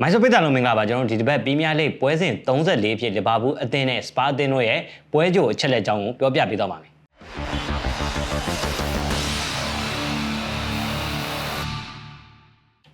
မိုင်းဆိုပိတ်တာလုံးမင်္ဂလာပါကျွန်တော်တို့ဒီတစ်ပတ်ပီးမြားလိပွဲစဉ်34ဖြစ်လီဗာပူးအသင်းနဲ့စပါအသင်းတို့ရဲ့ပွဲကြိုအချက်လက်အကြောင်းကိုပြောပြပေးသွားပါမယ်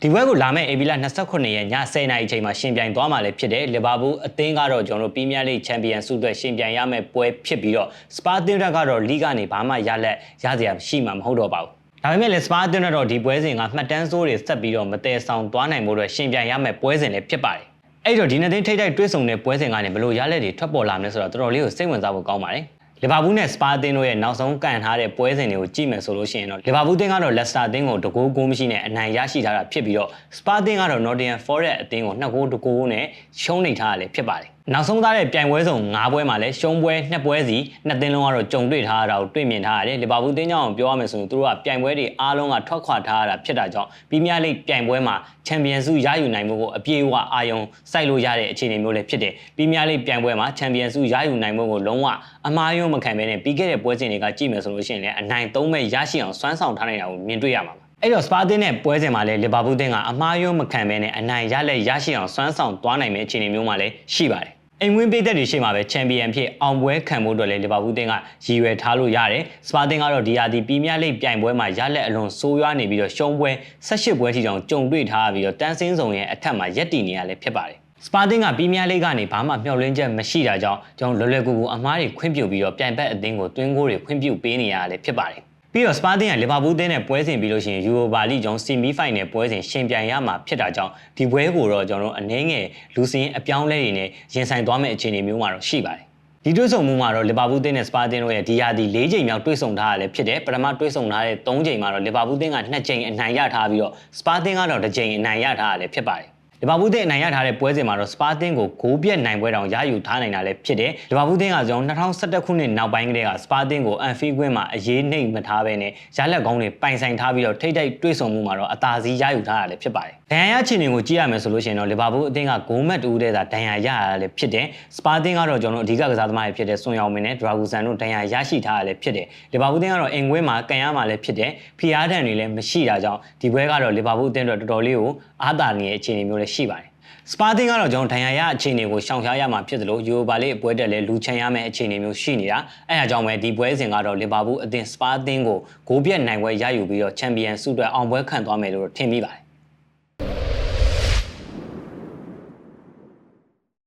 ဒီဘက်ကိုလာမယ့် AB လ29ရက်ည10:00နာရီအချိန်မှာရှင်ပြိုင်သွားမှာလည်းဖြစ်တယ်လီဗာပူးအသင်းကတော့ကျွန်တော်တို့ပီးမြားလိချန်ပီယံဆုအတွက်ရှင်ပြိုင်ရမယ့်ပွဲဖြစ်ပြီးတော့စပါအသင်းတက်ကတော့လိကနေဘာမှရလက်ရစရာရှိမှာမဟုတ်တော့ပါဘူး ဒါပေမဲ့လည်းစပါအသင်းတော့ဒီပွဲစဉ်ကမှတ်တမ်းစိုးတွေဆက်ပြီးတော့မတည်ဆောင်သွားနိုင်ဖို့အတွက်ရှင်ပြိုင်ရမယ့်ပွဲစဉ်လည်းဖြစ်ပါတယ်အဲ့တော့ဒီနေ့သိန်းထိတိုက်တွဲဆုံတဲ့ပွဲစဉ်ကနေဘလို့ရလက်တွေထွက်ပေါ်လာမလဲဆိုတော့တော်တော်လေးကိုစိတ်ဝင်စားဖို့ကောင်းပါတယ်လီဗာပူးနဲ့စပါအသင်းတို့ရဲ့နောက်ဆုံးကန်ထားတဲ့ပွဲစဉ်တွေကိုကြည့်မယ်ဆိုလို့ရှိရင်တော့လီဗာပူးအသင်းကတော့လက်စတာအသင်းကိုတကူးကိုမရှိနဲ့အနိုင်ရရှိထားတာဖြစ်ပြီးတော့စပါအသင်းကတော့ Nottingham Forest အသင်းကိုနှစ်ကိုးတကူးနဲ့ရှုံးနေထားတာလည်းဖြစ်ပါတယ်နောက်ဆုံးသားတဲ့ပြိုင်ပွဲစုံ၅ပွဲမှာလည်းရှုံးပွဲ2ပွဲစီနှစ်သင်းလုံးကတော့ကြုံတွေ့ထားရတာကိုတွေ့မြင်ထားရတယ်လီဗာပူးအသင်းကြောင့်ပြောရမယ်ဆိုရင်သူတို့ကပြိုင်ပွဲတွေအားလုံးကထွက်ခွာထားရတာဖြစ်တာကြောင့်ပီးမြားလိပြိုင်ပွဲမှာချန်ပီယံဆုရယူနိုင်မှုကိုအပြည့်အဝအာရုံစိုက်လို့ရတဲ့အခြေအနေမျိုးလည်းဖြစ်တယ်ပီးမြားလိပြိုင်ပွဲမှာချန်ပီယံဆုရယူနိုင်မှုကိုလုံးဝအမားယုံမခံဘဲနဲ့ပြီးခဲ့တဲ့ပွဲစဉ်တွေကကြည့်မယ်ဆိုလို့ရှိရင်လည်းအနိုင်သုံးမဲ့ရရှိအောင်စွမ်းဆောင်ထားနိုင်တာကိုမြင်တွေ့ရမှာပါ အဲ့တော့စပါတင်နဲ့ပွဲစဉ်မှာလည်းလီဗာပူးတင်ကအမားယုံမခံဘဲနဲ့အနိုင်ရလက်ရရှိအောင်စွမ်းဆောင်သွားနိုင်မယ့်အခြေအနေမျိုးမှာလည်းရှိပါတယ်အိမ်ဝင်းပေးသက်တွေရှိမှာပဲချန်ပီယံဖြစ်အောင်ပွဲခံဖို့အတွက်လည်းလီဗာပူးတင်ကရည်ရွယ်ထားလို့ရတယ်စပါတင်ကတော့ဒီယာဒီပီးမြလိပြိုင်ပွဲမှာရလက်အလွန်ဆိုးရွားနေပြီးတော့ရှုံးပွဲ18ပွဲထိတောင်ကြုံတွေ့ထားပြီးတော့တန်းစင်းဆောင်ရဲ့အထက်မှာရက်တည်နေရလည်းဖြစ်ပါတယ်စပါတင်ကပီးမြလိကနေဘာမှမျှော်လင့်ချက်မရှိတာကြောင့်ကျွန်တော်လွယ်လွယ်ကူကူအမားတွေခွင့်ပြုပြီးတော့ပြိုင်ဘက်အသင်းကိုတွင်းကိုတွေခွင့်ပြုပေးနေရတာလည်းဖြစ်ပါတယ် ပြီးတော့စပါတင်ကလီဗာပူးတင်းနဲ့ပွဲစဉ်ပြီးလို့ရှိရင်ယူရိုပါလိကျောင်းဆီမီဖိုင်နယ်ပွဲစဉ်ရှင်ပြိုင်ရမှာဖြစ်တာကြောင့်ဒီပွဲကိုတော့ကျွန်တော်တို့အနည်းငယ်လူစင်းအပြောင်းလဲတွေနဲ့ရင်ဆိုင်သွားမယ့်အခြေအနေမျိုးမှာတော့ရှိပါတယ်ဒီတွေ့ဆုံမှုမှာတော့လီဗာပူးတင်းနဲ့စပါတင်တို့ရဲ့ဒီယာဒီ၄ချိန်မြောက်တွေ့ဆုံထားရလဲဖြစ်တယ်ပထမတွေ့ဆုံထားတဲ့၃ချိန်မှာတော့လီဗာပူးတင်းက၂ချိန်အနိုင်ရထားပြီးတော့စပါတင်ကတော့တစ်ချိန်အနိုင်ရထားရလဲဖြစ်ပါတယ် လီဗာပူးသင်းအနိုင်ရထားတဲ့ပွဲစဉ်မှာတော့စပါတင်ကိုဂိုးပြက်နိုင်ပွဲတောင်ရယူထားနိုင်တာလည်းဖြစ်တယ်လီဗာပူးသင်းကကျွန်တော်2011ခုနှစ်နောက်ပိုင်းကတည်းကစပါတင်ကိုအန်ဖီကွင်းမှာအရေးနှိမ်မထားဘဲနဲ့ရလက်ကောင်းတွေပိုင်ဆိုင်ထားပြီးတော့ထိတ်ထိတ်တွေ့ဆုံမှုမှာတော့အသာစီးရယူထားတာလည်းဖြစ်ပါတယ်ဒဏ်ရာရချင်တွေကိုကြည့်ရမယ်ဆိုလို့ရှိရင်တော့လီဗာပူးအသင်းကဂိုးမက်တူးတဲ့သာဒဏ်ရာရရတာလည်းဖြစ်တယ်စပါတင်ကတော့ကျွန်တော်အဓိကကစားသမားတွေဖြစ်တဲ့ဆွန်ယောင်မင်းနဲ့ဒရာဂူဆန်တို့ဒဏ်ရာရရှိထားတာလည်းဖြစ်တယ်လီဗာပူးအသင်းကတော့အင်ကွင်းမှာကန်ရမှာလည်းဖြစ်တယ်ဖီအားဒဏ်တွေလည်းမရှိတာကြောင့်ဒီပွဲကတော့လီဗာပူးအသင်းအတွက်တော်တော်လေးကိုအားသာနေတဲ့အခြေအနေမျိုးလည်းရှိပါတယ်စပါတင်ကတော့ကျွန်တော်ဒဏ်ရာရအခြေအနေကိုရှောင်ရှားရမှာဖြစ်သလိုယူရိုပါလေးအပွဲတက်လဲလူချန်ရမယ့်အခြေအနေမျိုးရှိနေတာအဲအကြောင်းပဲဒီပွဲစဉ်ကတော့လီဗာပူးအသင်းစပါတင်ကိုဂိုးပြက်နိုင်ပွဲရယူပြီးတော့ချန်ပီယံဆုအတွက်အောင်ပွဲခံသွားမယ်လို့ထင်မိပါတယ်